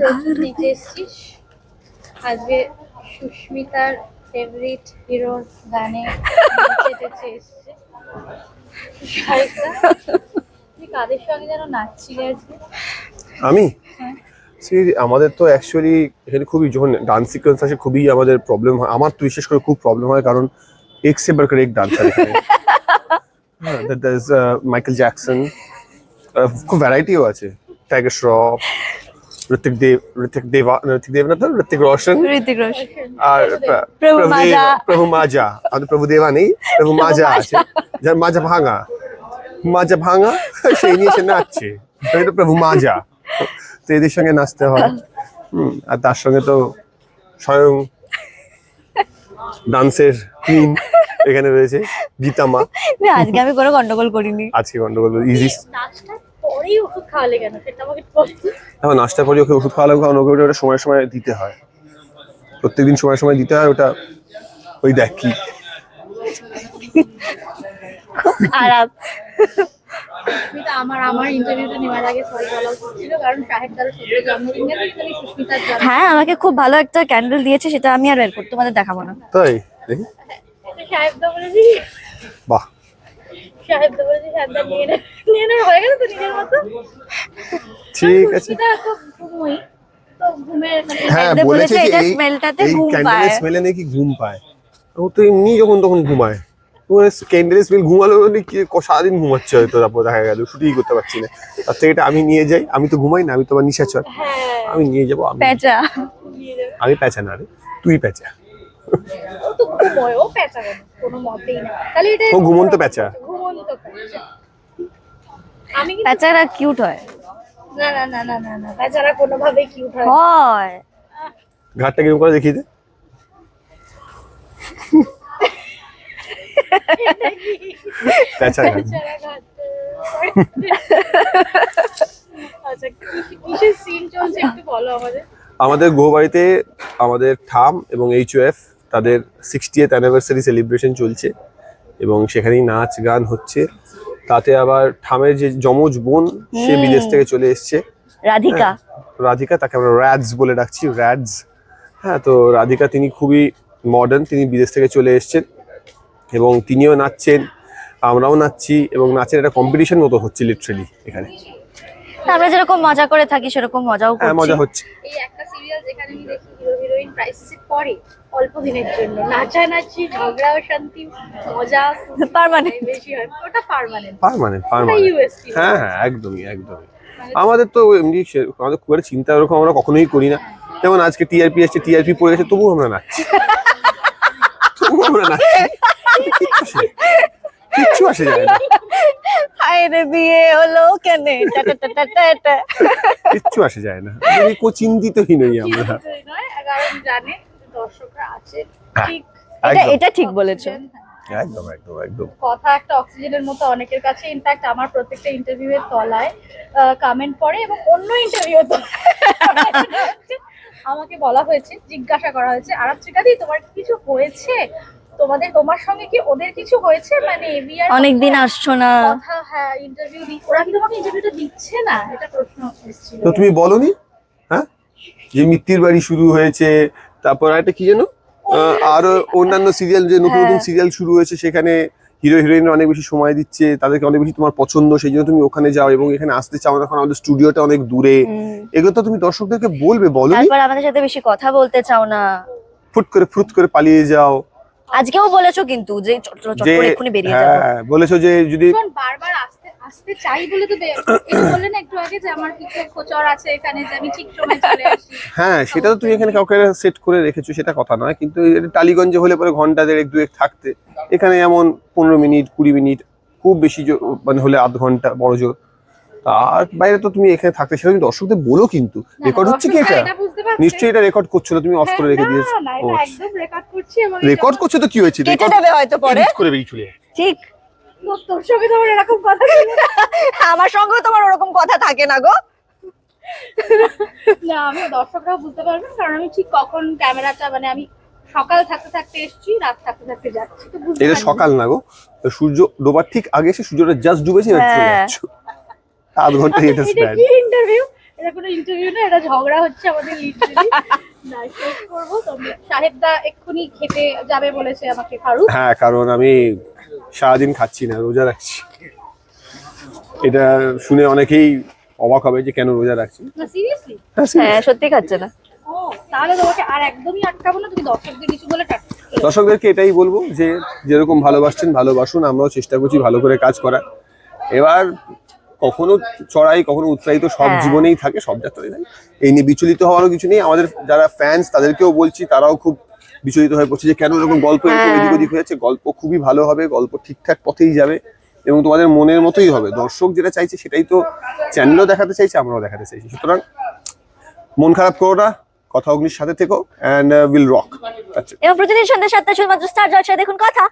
প্রচুর নিতে এসেছিস? আজকে সুস্মিতার ফেভারিট হিরোর গানে চেটেছে এসছে তুই কাদের সঙ্গে যেন নাচছিলি আজকে? আমি? আমাদের তো অ্যাকচুয়ালি এখানে খুবই যখন ডান্স সিকোয়েন্স আসে খুবই আমাদের প্রবলেম হয়। আমার তো বিশেষ করে খুব প্রবলেম হয় কারণ এক সে বারকার এক ডান্সার হ্যাঁ মাইকেল জ্যাকসন খুব ভ্যারাইটিও আছে। টাইগার শ্রফ ঋতিক দেব ঋতিক দেবা ঋতিক দেব না তো ঋতিক রোশন ঋতিক রোশন। আর প্রভু মাজা। প্রভু মাজা। আমাদের প্রভু দেবা নেই প্রভু মাজা আছে। যার মাজা ভাঙা। মাজা ভাঙা সেই নিয়ে সে নাচছে। তো প্রভু মাজা। তো এদের সঙ্গে নাচতে হয়। হুম, আর তার সঙ্গে তো স্বয়ং ডান্সের কুইন এখানে রয়েছে গীতা মা আজকে আমি কোনো গন্ডগোল করিনি। আজকে গন্ডগোল ইজি পরেই ওষুধ খাওয়ালে কেন? সেটা আমাকে এখন নাচটা পরে ওকে ওষুধ খাওয়ালাম কারণ ওকে ওটা ওটা সময় সময় দিতে হয়। প্রত্যেকদিন সময় সময় দিতে হয় ওটা ওই দেখ কি। খারাপ। আমার আমার ইন্টারভিউটা নেওয়ার আগে সরি বলা ছিল কারণ সাহেব তার সদ্য জন্মদিনের আমি সুস্মিতার হ্যাঁ আমাকে খুব ভালো একটা ক্যান্ডেল দিয়েছে সেটা আমি আর বের করতে তোমাদের দেখাবো না। তাই? দেখি। সাহেব দা বলেছি। বাহ। সাহেব দা বলেছি সাহেব নিয়ে নে নিয়ে নে হয়ে গেল তো নিজের মতো। ঠিক আছে। সুস্মিতা তো ঘুমোই তো ঘুমের মানে হ্যাঁ বলেছে যে এই স্মেলটাতে ঘুম পায়। স্মেলে নাকি ঘুম পায়। ও তো এমনি যখন তখন ঘুমায়। ও ক্যান্ডেলের স্মেল ঘুমালো মানে কি? ক- সারাদিন ঘুমাচ্ছে হয়তো তারপর দেখা গেল শুটিং করতে পারছি না। তার থেকে এটা আমি নিয়ে যাই আমি তো ঘুমাই না আমি তো আমার নিশাচর। হ্যাঁ। আমি নিয়ে যাব আমি পেঁচা আমি পেঁচা না রে তুই পেঁচা ও তো ঘুমোয় ও পেঁচা কোনো? মতেই না। তাহলে এটা ও ঘুমন্ত পেঁচা আমি কিউট হয়। না না না না না না বেচারা কোনোভাবেই কিউট হয় হয়। ঘাটটা কীরকম করে দেখিয়ে দে। ঘাট। আচ্ছা কিসের সিন চলছে একটু বলো আমাদের। আমাদের গৌবাড়িতে আমাদের ঠাম এবং এইচওএফ তাদের সিক্সটিয়েথ অ্যানিভার্সারি সেলিব্রেশন চলছে। এবং সেখানেই নাচ গান হচ্ছে। তাতে আবার ঠামের যে যমজ বোন সে বিদেশ থেকে চলে এসছে। রাধিকা। রাধিকা তাকে আমরা র্যাডস বলে ডাকছি র্যাডস হ্যাঁ তো রাধিকা তিনি খুবই মডার্ন তিনি বিদেশ থেকে চলে এসছেন এবং তিনিও নাচছেন আমরাও নাচছি এবং নাচের একটা কম্পিটিশন মতো হচ্ছে লিটারেলি এখানে। আমরা যেরকম মজা করে থাকি সেরকম মজাও হ্যাঁ মজা হচ্ছে। এই একটা সিরিয়াল যেখানে আমি দেখি হিরোইন ক্রাইসিসে পড়ে অল্প দিনের জন্য। নাচানাচি ঝগড়া শান্তি মজা Permanent. বেশি হয়। ওটা পার্মানেন্ট পারমানেন্ট পারমানেন্ট ইউএসপি হ্যাঁ হ্যাঁ একদমই একদমই। আমাদের তো এমনি আমাদের খুব একটা চিন্তা ওরকম আমরা কখনোই করি না। যেমন আজকে টিআরপি আসছে টিআরপি পড়ে গেছে তবুও আমরা নাচছি। তবুও আমরা নাচছি। কিচ্ছু আসে- কিচ্ছু আসে যায় না। বিয়ে হলো কেন। কিচ্ছু আসে যায় না। আমি কো চিন্তিতই নই আমরা। কারণ জানে দর্শকরা আছে। হ্যাঁ। ঠিক এটা এটা ঠিক বলেছ। একদম একদম একদম। কথা একটা অক্সিজেনের মতো অনেকের কাছে ইনফ্যাক্ট আমার প্রত্যেকটা ইন্টারভিউ এর তলায় কমেন্ট পড়ে এবং অন্য ইন্টারভিউ আমাকে বলা হয়েছে জিজ্ঞাসা করা হয়েছে আরাত্রিকা দি তোমার কি কিছু হয়েছে? তোমাদের তোমার সঙ্গে কি ওদের কিছু হয়েছে? মানে এভিআর অনেকদিন আসছো না। কথা হ্যাঁ ইন্টারভিউ দি ওরা কি তোমাকে ইন্টারভিউটা দিচ্ছে? না এটা প্রশ্ন এসেছিল তো তুমি বলনি? হ্যাঁ? যে মিত্তির বাড়ি শুরু হয়েছে তারপর একটা কি যেন? আহ, আরও অন্যান্য সিরিয়াল যে নতুন নতুন হ্যাঁ। সিরিয়াল শুরু হয়েছে সেখানে হিরো হিরোইনরা অনেক বেশি সময় দিচ্ছে তাদেরকে অনেক বেশি তোমার পছন্দ সেই জন্য তুমি ওখানে যাও এবং এখানে আসতে চাও না কারণ আমাদের স্টুডিওটা অনেক দূরে। এগুলো তো তুমি দর্শকদেরকে বলবে বলো তারপর আমাদের সাথে বেশি কথা বলতে চাও না। ফুট করে ফুট করে পালিয়ে যাও। আজকেও বলেছ কিন্তু যে চট করে এক্ষুনি বেরিয়ে যাব। হ্যাঁ বলেছ যে যদি বারবার আসতে চাই বলে তো বললেন একটু আগে যে আমার কিছু খোচর আছে এখানে যে আমি ঠিক সময় চলে আসি। হ্যাঁ সেটা তো তুমি এখানে কাউকে সেট করে রেখেছো সেটা কথা নয়। কিন্তু এটা টালিগঞ্জে হলে পরে ঘণ্টা দেড়েক দুয়েক থাকতে এখানে এমন পনেরো মিনিট কুড়ি মিনিট খুব বেশি মানে হলে আধ ঘণ্টা বড় জোর। তার বাইরে তো তুমি এখানে থাকতে সেটা তুমি দর্শকদের বলো কিন্তু। রেকর্ড হচ্ছে কি এটা। নিশ্চয়ই এটা রেকর্ড করছ না তুমি অফ করে রেখে দিয়েছ। না, ও একদম রেকর্ড করছি তো কি হয়েছে? রেকর্ড দেবে হয়তো পরে। করে বেরিয়ে চলে ঠিক। তোর সঙ্গে তো আমার এরকম কথা আমার সঙ্গেও তোমার ওরকম কথা থাকে না গো। না আমি দর্শকরাও বুঝতে পারবেন কারণ আমি ঠিক কখন ক্যামেরাটা মানে আমি সকাল থাকতে থাকতে এসেছি রাত থাকতে থাকতে যাচ্ছি তো বুঝতে এটা সকাল না গো। সূর্য ডোবার ঠিক আগে এসে সূর্যটা জাস্ট ডুবেছে হ্যাঁ। আধ ঘণ্টা এটা ইন্টারভিউ এটা কোনো ইন্টারভিউ না এটা ঝগড়া হচ্ছে আমাদের লিটারালি না শেষ করব। সাহেবদা এক্ষুনি খেতে যাবে বলেছে আমাকে ফারুক। হ্যাঁ কারণ আমি সারাদিন খাচ্ছি না রোজা রাখছি। এটা শুনে অনেকেই অবাক হবে যে কেন রোজা রাখছি। সিরিয়াসলি হ্যাঁ সত্যি খাচ্ছে না। তাহলে তোমাকে আর একদমই আটকাবো না তুমি দর্শকদের কিছু বলে দর্শকদেরকে এটাই বলব যে যেরকম ভালোবাসছেন ভালোবাসুন আমরাও চেষ্টা করছি ভালো করে কাজ করার। এবার কখনো চড়াই কখনো উৎসাহিত সব হ্যাঁ। জীবনেই থাকে সব যাত্রায় থাকে। এই নিয়ে বিচলিত হওয়ারও কিছু নেই। আমাদের যারা ফ্যান্স তাদেরকেও বলছি তারাও খুব বিচলিত হয়ে পড়ছে যে কেন এরকম গল্প এরকম হ্যাঁ। এদিক ওদিক হয়েছে। গল্প খুবই ভালো হবে গল্প ঠিকঠাক পথেই যাবে এবং তোমাদের মনের মতোই হবে। দর্শক যেটা চাইছে সেটাই তো চ্যানেলও দেখাতে চাইছে আমরাও দেখাতে চাইছি। সুতরাং মন খারাপ করো না কথা অগ্নির সাথে থেকো অ্যান্ড উইল রক এবং প্রতিদিন সন্ধ্যা সাতটা শুধুমাত্র স্টার জলসায় দেখুন কথা।